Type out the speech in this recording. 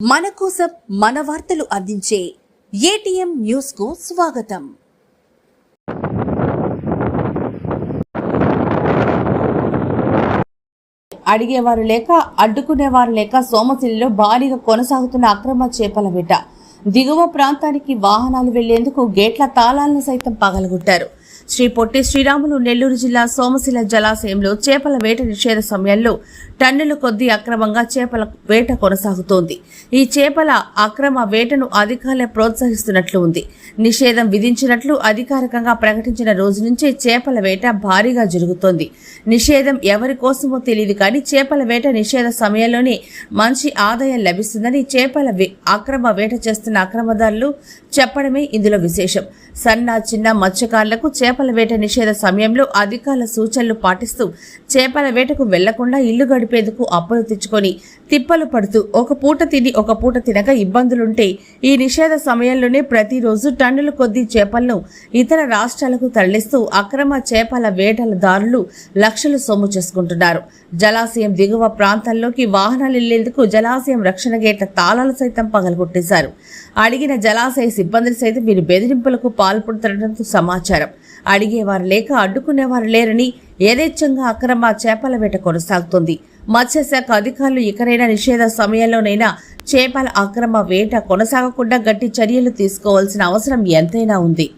మన కోసం మన వార్తలు అందించే ఏటీఎం న్యూస్కు స్వాగతం. అడిగేవారు లేక అడ్డుకునేవారు లేక సోమశిలిలో భారీగా కొనసాగుతున్న అక్రమ చేపల వేట. దిగువ ప్రాంతానికి వాహనాలు వెళ్ళేందుకు గేట్ల తాళాలను సైతం పగలగొట్టారు. శ్రీ పొట్టి శ్రీరాములు నెల్లూరు జిల్లా సోమశిల జలాశయంలో చేపల వేట నిషేధ సమయంలో టన్నుల కొద్దీ అక్రమంగా చేపల వేట కొనసాగుతోంది. ఈ చేపల అక్రమ వేటను అధికారులే ప్రోత్సహిస్తున్నట్లు ఉంది. నిషేధం విధించినట్లు అధికారికంగా ప్రకటించిన రోజు నుంచే చేపల వేట భారీగా జరుగుతోంది. నిషేధం ఎవరి కోసమో తెలియదు కానీ చేపల వేట నిషేధ సమయంలోనే మంచి ఆదాయం లభిస్తుందని చేపల వే- అక్రమ వేట చేస్తున్న అక్రమదారులు చెప్పడమే ఇందులో విశేషం. సన్న చిన్న మత్స్యకారులకు చేప చేపల వేట నిషేధ సమయంలో అధికారుల సూచనలు పాటిస్తూ చేపల వేటకు వెళ్ళకుండా ఇల్లు గడిపేందుకు అప్పులు తెచ్చుకొని తిప్పలు పడుతూ ఒక పూట తిని ఒక పూట తినక ఇబ్బందులుంటే ఈ నిషేధ సమయంలోనే ప్రతిరోజు టన్నుల కొద్దీ చేపలను ఇతర రాష్ట్రాలకు తరలిస్తూ అక్రమ చేపల వేటల దారులు లక్షలు సొమ్ము చేసుకుంటున్నారు. జలాశయం దిగువ ప్రాంతాల్లోకి వాహనాలు వెళ్ళేందుకు జలాశయం రక్షణ గేట్ల తాళాలు సైతం పగలగొట్టేశారు. అడిగిన జలాశయ సిబ్బందులు సైతం వీరి బెదిరింపులకు పాల్పడుతుండటంతో సమాచారం. అడిగేవారు లేక అడ్డుకునేవారు లేరని యథేచ్ఛంగా అక్రమ చేపల వేట కొనసాగుతుంది. మత్స్యశాఖ అధికారులు ఇకనైనా నిషేధ సమయంలోనైనా చేపల అక్రమ వేట కొనసాగకుండా గట్టి చర్యలు తీసుకోవాల్సిన అవసరం ఎంతైనా ఉంది.